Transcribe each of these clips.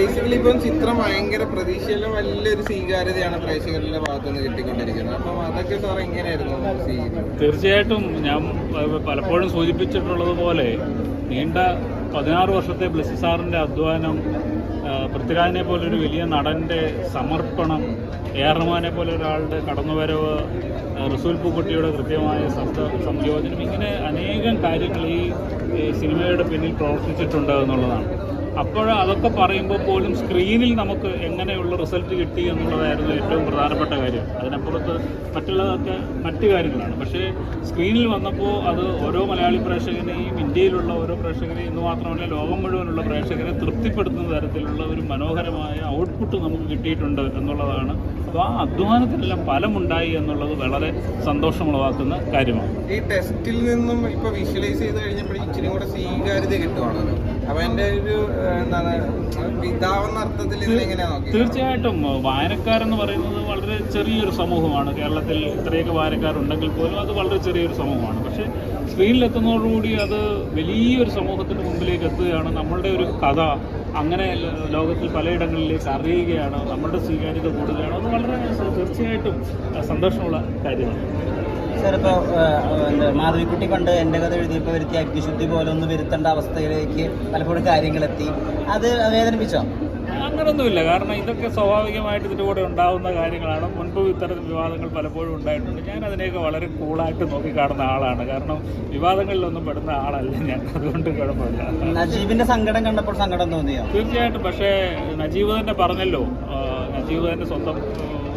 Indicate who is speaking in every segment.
Speaker 1: Basically ഇപ്പം ചിത്രം ഭയങ്കര പ്രതീക്ഷയിലെ വലിയൊരു സ്വീകാര്യതയാണ് പ്രേക്ഷകരുടെ ഭാഗത്തുനിന്ന് കിട്ടിക്കൊണ്ടിരിക്കുന്നത്. അപ്പം അതൊക്കെ സാർ എങ്ങനെയായിരുന്നു
Speaker 2: തീർച്ചയായിട്ടും ഞാൻ പലപ്പോഴും സൂചിപ്പിച്ചിട്ടുള്ളത് പോലെ നീണ്ട പതിനാറ് വർഷത്തെ ബ്ലസ് സാറിന്റെ അധ്വാനം പൃഥ്വിരാജിനെ പോലൊരു വലിയ നടന്റെ സമർപ്പണം എ ആർ റഹ്മാനെ പോലെ ഒരാളുടെ കടന്നുവരവ് റസൂൽ പൂക്കുട്ടിയുടെ കൃത്യമായ ശബ്ദ സംയോജനം ഇങ്ങനെ അനേകം കാര്യങ്ങൾ ഈ സിനിമയുടെ പിന്നിൽ പ്രവർത്തിച്ചിട്ടുണ്ട് എന്നുള്ളതാണ്. അപ്പോൾ അതൊക്കെ പറയുമ്പോൾ പോലും സ്ക്രീനിൽ നമുക്ക് എങ്ങനെയുള്ള റിസൾട്ട് കിട്ടി എന്നുള്ളതായിരുന്നു ഏറ്റവും പ്രധാനപ്പെട്ട കാര്യം. അതിനപ്പുറത്ത് മറ്റുള്ളതൊക്കെ മറ്റു കാര്യങ്ങളാണ്. പക്ഷേ സ്ക്രീനിൽ വന്നപ്പോൾ അത് ഓരോ മലയാളി പ്രേക്ഷകനെയും ഇന്ത്യയിലുള്ള ഓരോ പ്രേക്ഷകനെയും എന്ന് മാത്രമല്ല ലോകം മുഴുവനുള്ള പ്രേക്ഷകരെ തൃപ്തിപ്പെടുത്തുന്ന തരത്തിലുള്ള ഒരു മനോഹരമായ ഔട്ട്പുട്ട് നമുക്ക് കിട്ടിയിട്ടുണ്ട് എന്നുള്ളതാണ്. അപ്പോൾ ആ അധ്വാനത്തിനെല്ലാം ഫലമുണ്ടായി എന്നുള്ളത് വളരെ സന്തോഷമുളവാക്കുന്ന കാര്യമാണ്.
Speaker 1: ഈ ടെസ്റ്റിൽ നിന്നും ഇപ്പോൾ വിഷ്വലൈസ് ചെയ്ത് കഴിഞ്ഞപ്പോൾ ഇച്ചിരി കൂടെ സ്വീകാര്യത കിട്ടുവാണല്ലോ അപ്പൊ എന്റെ ഒരു എന്താണ് പിതാവെന്ന അർത്ഥത്തിൽ
Speaker 2: തീർച്ചയായിട്ടും വായനക്കാരെന്ന് പറയുന്നത് വളരെ ചെറിയൊരു സമൂഹമാണ്. കേരളത്തിൽ ഇത്രയൊക്കെ വായനക്കാരുണ്ടെങ്കിൽ പോലും അത് വളരെ ചെറിയൊരു സമൂഹമാണ്. പക്ഷെ സ്ക്രീനിലെത്തുന്നതോടുകൂടി അത് വലിയൊരു സമൂഹത്തിന് മുമ്പിലേക്ക് എത്തുകയാണ്. നമ്മളുടെ ഒരു കഥ അങ്ങനെ ലോകത്തിൽ പലയിടങ്ങളിലേക്ക് അറിയുകയാണ്. നമ്മളുടെ സ്വീകാര്യത കൂടുകയാണ്. അത് വളരെ തീർച്ചയായിട്ടും സന്തോഷമുള്ള കാര്യമാണ്.
Speaker 3: സാർ ഇപ്പോൾ മാധവിക്കുട്ടി പണ്ട് എന്റെ കഥ എഴുതിയപ്പോൾ വരുത്തിയ അഗ്നിശുദ്ധി പോലെ ഒന്ന് വരുത്തേണ്ട അവസ്ഥയിലേക്ക് പലപ്പോഴും കാര്യങ്ങളെത്തി. അത് വേദനിപ്പിച്ചോ?
Speaker 2: അങ്ങനൊന്നുമില്ല. കാരണം ഇതൊക്കെ സ്വാഭാവികമായിട്ട് ഇതിന്റെ കൂടെ ഉണ്ടാവുന്ന കാര്യങ്ങളാണ്. മുൻപ് ഇത്തരം വിവാദങ്ങൾ പലപ്പോഴും ഉണ്ടായിട്ടുണ്ട്. ഞാൻ അതിനെയൊക്കെ വളരെ കൂളായിട്ട് നോക്കിക്കാണുന്ന ആളാണ്. കാരണം വിവാദങ്ങളിലൊന്നും പെടുന്ന ആളല്ല ഞാൻ. അതുകൊണ്ട് കുഴപ്പമില്ല.
Speaker 3: നജീബിന്റെ സങ്കടം കണ്ടപ്പോൾ സങ്കടം തോന്നിയോ?
Speaker 2: തീർച്ചയായിട്ടും. പക്ഷേ നജീബ് തന്നെ പറഞ്ഞല്ലോ. നജീബ് തന്നെ സ്വന്തം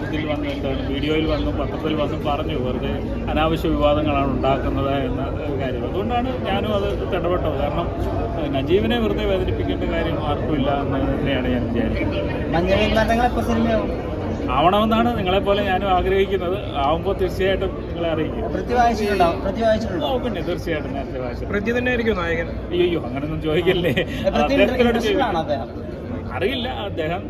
Speaker 2: ഇതിൽ വന്ന് എന്താണ് വീഡിയോയിൽ വന്നും പത്രത്തിൽ വന്നും പറഞ്ഞു വെറുതെ അനാവശ്യ വിവാദങ്ങളാണ് ഉണ്ടാക്കുന്നത് എന്ന കാര്യം. അതുകൊണ്ടാണ് ഞാനും അത് ഇടപെട്ടത്. കാരണം നജീവിനെ നജീബിനെ വെറുതെ വേദനിപ്പിക്കേണ്ട കാര്യം ആർക്കുമില്ല എന്ന് തന്നെയാണ് ഞാൻ വിചാരിക്കുന്നത്. ആവണമെന്നാണ് നിങ്ങളെപ്പോലെ ഞാനും ആഗ്രഹിക്കുന്നത്. ആവുമ്പോൾ തീർച്ചയായിട്ടും നിങ്ങളെ അറിയിക്കും. പിന്നെ തീർച്ചയായിട്ടും നേരത്തെ വായിച്ചു
Speaker 1: പ്രതി തന്നെ ആയിരിക്കും നായകൻ.
Speaker 2: അയ്യോ അങ്ങനൊന്നും ചോദിക്കല്ലേ? അറിയില്ല. അദ്ദേഹം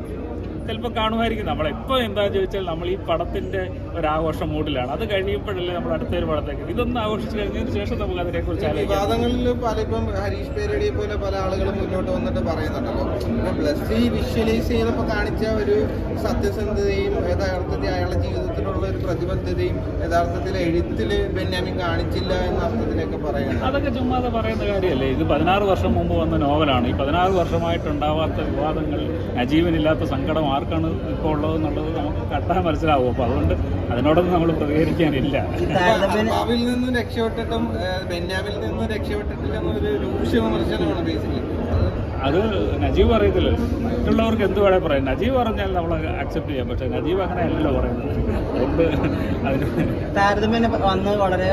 Speaker 2: ചിലപ്പോൾ കാണുമായിരിക്കും. നമ്മളെപ്പോൾ എന്താ ചോദിച്ചാൽ നമ്മൾ ഈ പടത്തിന്റെ ഒരു മൂഡിലാണ് അത് കഴിയുമ്പോഴല്ലേ നമ്മൾ അടുത്തൊരു പടത്തേക്ക് ഇതൊന്നും ആഘോഷിച്ച് കഴിഞ്ഞതിന് ശേഷം നമുക്ക് അതിനെക്കുറിച്ച് കുറിച്ച്
Speaker 1: വിവാദങ്ങളിൽ പല ഇപ്പം ഹരീഷ് പേരടിയെ പോലെ പല ആളുകളും മുന്നോട്ട് വന്നിട്ട് പറയുന്നുണ്ടല്ലോ. ഇപ്പൊ ബ്ലസ് ഈ വിഷ്വലൈസ് ചെയ്തപ്പോൾ കാണിച്ച ഒരു സത്യസന്ധതയും യഥാർത്ഥത്തിൽ അയാളുടെ ജീവിതത്തിലുള്ള ഒരു പ്രതിബദ്ധതയും യഥാർത്ഥത്തിൽ എഴുത്തിൽ ബെന്യാമിൻ കാണിച്ചില്ല എന്ന അർത്ഥത്തിലൊക്കെ പറയുന്നത്
Speaker 2: അതൊക്കെ ചുമ്മാതെ പറയുന്ന കാര്യമല്ലേ? ഇത് പതിനാറ് വർഷം മുമ്പ് വന്ന നോവലാണ്. ഈ പതിനാറ് വർഷമായിട്ടുണ്ടാവാത്ത വിവാദങ്ങൾ അജീവനില്ലാത്ത സങ്കടം ആർക്കാണ് ഇപ്പോൾ ഉള്ളതെന്നുള്ളത് നമുക്ക് കട്ടാൻ മനസ്സിലാവും. അപ്പോൾ അതുകൊണ്ട് അതിനോടൊന്നും നമ്മൾ പ്രതികരിക്കാനില്ല.
Speaker 1: നിന്നും രക്ഷപ്പെട്ടിട്ടും ബെന്യാമിൽ നിന്നും രക്ഷപ്പെട്ടിട്ടില്ല എന്നൊരു രൂക്ഷ വിമർശനമാണ് ബേസിക്കലി.
Speaker 2: അത് നജീബ് പറയത്തില്ലല്ലോ മറ്റുള്ളവർക്ക് എന്ത് വേണേൽ പറയാം. നജീബ് പറഞ്ഞാൽ നമ്മൾ അക്സെപ്റ്റ് ചെയ്യാം. പക്ഷേ നജീബ് അങ്ങനെ അല്ലല്ലോ പറയുന്നത്
Speaker 3: താരതമ്യം വന്ന് വളരെ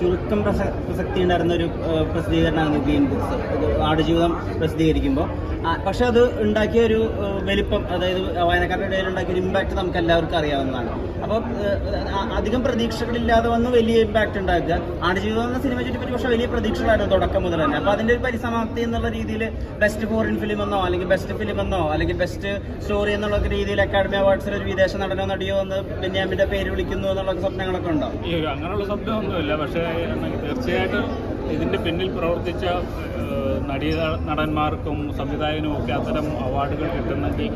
Speaker 3: ചുരുക്കം പ്രസ- പ്രസക്തി ഉണ്ടായിരുന്ന ഒരു പ്രസിദ്ധീകരണമാണ് ഗ്രീൻ ബുക്സ് ആടുജീവിതം പ്രസിദ്ധീകരിക്കുമ്പോൾ പക്ഷെ അത് ഉണ്ടാക്കിയ ഒരു വലിപ്പം അതായത് വായനക്കാരുടെ ഇടയിൽ ഉണ്ടാക്കിയ ഒരു ഇമ്പാക്ട് നമുക്ക് എല്ലാവർക്കും അറിയാവുന്നതാണ്. അപ്പോൾ അധികം പ്രതീക്ഷകളില്ലാതെ വന്ന് വലിയ ഇമ്പാക്ട് ഉണ്ടാക്കുക. ആടുജീവിതം എന്ന സിനിമ ചുറ്റിപ്പറ്റി പക്ഷേ വലിയ പ്രതീക്ഷകളായിരുന്നു തുടക്കം മുതൽ തന്നെ. അപ്പോൾ അതിന്റെ ഒരു പരിസമാപ്തി എന്നുള്ള രീതിയിൽ ബെസ്റ്റ് ഫോറിൻ ഫിലിം എന്നോ അല്ലെങ്കിൽ ബെസ്റ്റ് ഫിലിം എന്നോ അല്ലെങ്കിൽ ബെസ്റ്റ് സ്റ്റോറി എന്നുള്ള രീതിയിൽ അക്കാഡമി അവാർഡ്സിൽ ഒരു വിദേശ നടനോ നടിയോ എന്ന് ബെന്യാമിന്റെ പേര് വിളിക്കുന്നു എന്നുള്ള സ്വപ്നങ്ങളൊക്കെ ഉണ്ടോ?
Speaker 2: അങ്ങനെയുള്ള സ്വപ്നമൊന്നുമില്ല. പക്ഷേ തീർച്ചയായിട്ടും ഇതിന്റെ പിന്നിൽ പ്രവർത്തിച്ച നടീ നടന്മാർക്കും സംവിധായകനും ഒക്കെ അത്തരം അവാർഡുകൾ കിട്ടുന്നെങ്കിൽ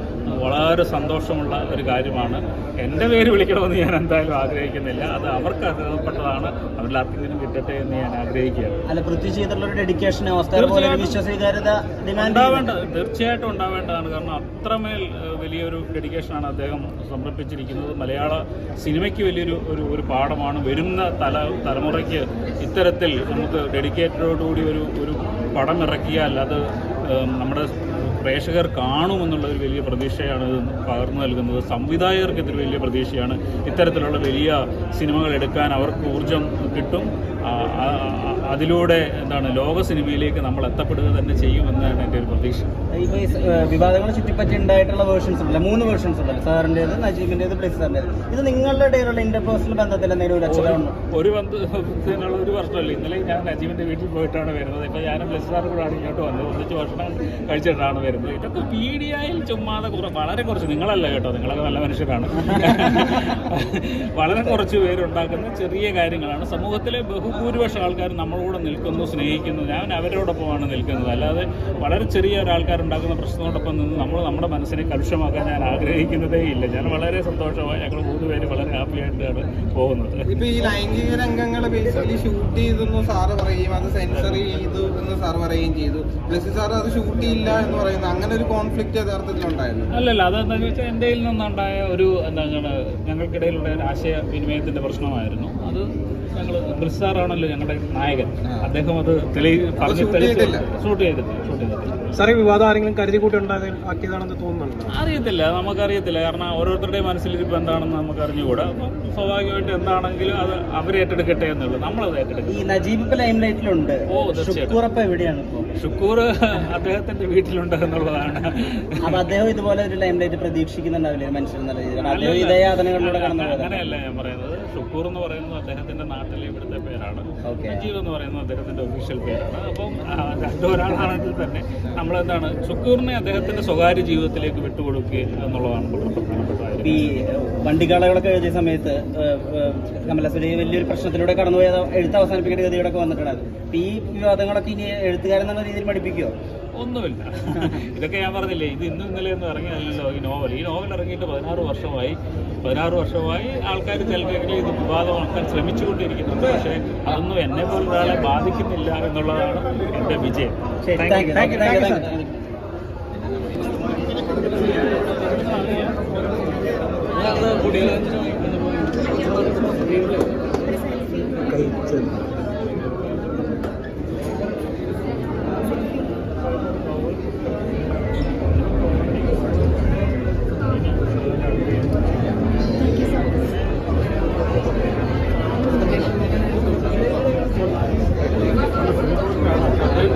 Speaker 2: വളരെ സന്തോഷമുള്ള ഒരു കാര്യമാണ്. എന്റെ പേര് വിളിക്കണമെന്ന് ഞാൻ എന്തായാലും ആഗ്രഹിക്കുന്നില്ല. അത് അവർക്ക് അർഹതപ്പെട്ടതാണ്. അവരിൽ ആർക്കെങ്കിലും കിട്ടട്ടെ എന്ന് ഞാൻ ആഗ്രഹിക്കുകയാണ്.
Speaker 3: അല്ല പൃഥ്വി ചെയ്തിട്ടുള്ള ഒരു ഡെഡിക്കേഷൻ വിശ്വസ്വീകാര്യത
Speaker 2: ഉണ്ടാവേണ്ട തീർച്ചയായിട്ടും ഉണ്ടാവേണ്ടതാണ്. കാരണം അത്രമേൽ വലിയൊരു ഡെഡിക്കേഷനാണ് അദ്ദേഹം സമർപ്പിച്ചിരിക്കുന്നത്. മലയാള സിനിമയ്ക്ക് വലിയൊരു ഒരു ഒരു പാഠമാണ്. വരുന്ന തല തലമുറയ്ക്ക് ഇത്തരത്തിൽ നമുക്ക് ഡെഡിക്കേറ്റഡോടുകൂടി ഒരു ഒരു പടം ഇറക്കിയാൽ അത് നമ്മുടെ പ്രേക്ഷകർ കാണുമെന്നുള്ള ഒരു വലിയ പ്രതീക്ഷയാണ് ഇത് പകർന്നു നൽകുന്നത്. സംവിധായകർക്ക് ഇതൊരു വലിയ പ്രതീക്ഷയാണ്. ഇത്തരത്തിലുള്ള വലിയ സിനിമകൾ എടുക്കാൻ അവർക്ക് ഊർജം കിട്ടും. അതിലൂടെ എന്താണ് ലോക സിനിമയിലേക്ക് നമ്മൾ എത്തപ്പെടുക തന്നെ ചെയ്യുമെന്നാണ് എന്റെ ഒരു പ്രതീക്ഷ.
Speaker 3: ഇപ്പോൾ ഈ വിവാദങ്ങളെ ചുറ്റിപ്പറ്റി ഉണ്ടായിട്ടുള്ള വേർഷൻസ് ഉണ്ടല്ലോ. മൂന്ന് വേർഷൻസ് ഉണ്ടല്ലോ. സാറിന്റെ നജീബിന്റെ പ്ലസ് സാറിന്റെത്. ഇത് നിങ്ങളുടെ ഇടയിലുള്ള ഇന്റർപേഴ്സണൽ ബന്ധത്തിൽ എന്തെങ്കിലും ഒരു
Speaker 2: ഒരു ബന്ധത്തിനുള്ള ഒരു വർഷമല്ല. ഇന്നലെ ഞാൻ നജീബിന്റെ വീട്ടിൽ പോയിട്ടാണ് വരുന്നത്. ഇപ്പോൾ ഞാൻ പ്ലസ് സാറും കൂടാണ് ഇങ്ങോട്ട് വന്നത്. ഒന്നിച്ച് ഭക്ഷണം കഴിച്ചിട്ടാണ് വരുന്നത്. ഇതൊക്കെ മീഡിയയിൽ ചുമ്മാതെ കുറ വളരെ കുറച്ച് നിങ്ങളല്ല കേട്ടോ നിങ്ങളൊക്കെ നല്ല മനുഷ്യരാണ്. വളരെ കുറച്ച് പേരുണ്ടാക്കുന്ന ചെറിയ കാര്യങ്ങളാണ്. സമൂഹത്തിലെ ബഹുഭൂരിപക്ഷം ആൾക്കാർ നമ്മളോട് നിൽക്കുന്നു സ്നേഹിക്കുന്നു. ഞാൻ അവരോടൊപ്പമാണ് നിൽക്കുന്നത്. അല്ലാതെ വളരെ ചെറിയ ഒരാൾക്കാരുണ്ടാക്കുന്ന പ്രശ്നത്തോടൊപ്പം നിന്ന് നമ്മൾ നമ്മുടെ മനസ്സിനെ കലുഷമാക്കാൻ ഞാൻ ആഗ്രഹിക്കുന്നതേ ഇല്ല. ഞാൻ വളരെ സന്തോഷമായി ഞങ്ങൾ മൂന്ന് പേര് വളരെ ഹാപ്പി ആയിട്ടാണ് പോകുന്നത്.
Speaker 1: ഇപ്പൊ ഈ ലൈംഗിക രംഗങ്ങളെ ബേസിക്കലി ഷൂട്ട് ചെയ്തെന്ന് സാറ് പറയുകയും അത് സെൻസർ ചെയ്തു എന്ന് സാർ പറയുകയും ചെയ്തു. ബ്ലസ്സി സാർ അത് ഷൂട്ട് ചെയ്യില്ല എന്ന് അങ്ങനെ ഒരു കോൺഫ്ലിക്റ്റ് യഥാർത്ഥത്തിൽ
Speaker 2: അല്ലല്ല വെച്ചാൽ എന്റെ നിന്നുണ്ടായ ഒരു എന്താണ് ഞങ്ങൾക്കിടയിലുള്ള ഒരു ആശയവിനിമയത്തിന്റെ പ്രശ്നമായിരുന്നു. അത് ഞങ്ങൾ ബ്രിസാറാണല്ലോ ഞങ്ങളുടെ നായകൻ. അദ്ദേഹം അത് തെളി പറഞ്ഞു ഷൂട്ട് ചെയ്തിട്ടില്ല. ഷൂട്ട് ചെയ്തിട്ടില്ല
Speaker 4: സാറേ വിവാദം ആരെങ്കിലും കരുതി കൂട്ടി ആക്കിയതാണെന്ന് തോന്നുന്നുണ്ടോ?
Speaker 2: അറിയത്തില്ല നമുക്കറിയത്തില്ല. കാരണം ഓരോരുത്തരുടെയും മനസ്സിലിരിപ്പ് എന്താണെന്ന് നമുക്ക് അറിഞ്ഞുകൂടാ അപ്പം സ്വാഭാവികമായിട്ട് എന്താണെങ്കിലും അത് അവർ ഏറ്റെടുക്കട്ടെ എന്നുള്ളൂ. നമ്മളത് ഏറ്റെടുക്കും
Speaker 3: ഈ നജീബ് ലൈംലൈറ്റിലുണ്ട്
Speaker 2: ഓ.
Speaker 3: ഷുക്കൂർ എവിടെയാണ്
Speaker 2: ഷുക്കൂർ അദ്ദേഹത്തിന്റെ വീട്ടിലുണ്ട് എന്നുള്ളതാണ്.
Speaker 3: അപ്പൊ അദ്ദേഹം ഇതുപോലെ ഒരു ലൈം ലൈറ്റ് പ്രതീക്ഷിക്കുന്നുണ്ടാവില്ലേ? മനുഷ്യൻ രീതിയിൽ അദ്ദേഹം. ഇതേ യാതനകളിലൂടെ കടന്നു
Speaker 2: അങ്ങനെയല്ല ഞാൻ പറയുന്നത്. ഷുക്കൂർ എന്ന് പറയുന്നത് അദ്ദേഹത്തിന്റെ നാട്ടിലെ ഇവിടുത്തെ പേരാണ്.
Speaker 3: ഓക്കെ.
Speaker 2: എന്ന് പറയുന്നത് അദ്ദേഹത്തിന്റെ ഒഫീഷ്യൽ പേരാണ്. അപ്പം രണ്ടൊരാളാണെങ്കിൽ തന്നെ നമ്മളെന്താണ് ഷുക്കൂറിനെ അദ്ദേഹത്തിന്റെ സ്വകാര്യ ജീവിതത്തിലേക്ക് വിട്ടുകൊടുക്കുക എന്നുള്ളതാണ് വളരെ പ്രധാനപ്പെട്ട
Speaker 3: ഈ വണ്ടിക്കാളകളൊക്കെ എഴുതിയ സമയത്ത് കമലസുരി വലിയൊരു പ്രശ്നത്തിലൂടെ കടന്നുപോയ എഴുത്ത് അവസാനിപ്പിക്കേണ്ട ഗതികളൊക്കെ വന്നിട്ടുണ്ടായിരുന്നു. ഈ വിവാദങ്ങളൊക്കെ ഇനി എഴുത്തുകാരൻ എന്നുള്ള രീതിയിൽ പഠിപ്പിക്കുമോ
Speaker 2: ഒന്നുമില്ല. ഇതൊക്കെ ഞാൻ പറഞ്ഞില്ലേ ഇത് ഇന്നും ഇന്നലെ ഒന്നും ഇറങ്ങിയതല്ലോ ഈ നോവൽ. ഈ നോവൽ ഇറങ്ങിയിട്ട് പതിനാറ് വർഷമായി. പതിനാറ് വർഷമായി ആൾക്കാർ ചിലരെങ്കിലും ഇത് വിവാദമാക്കാൻ ശ്രമിച്ചുകൊണ്ടിരിക്കുന്നുണ്ട്. പക്ഷേ അതൊന്നും എന്നെ പോലെ ഒരാളെ ബാധിക്കുന്നില്ല എന്നുള്ളതാണ് എന്റെ വിജയം.
Speaker 3: Thank you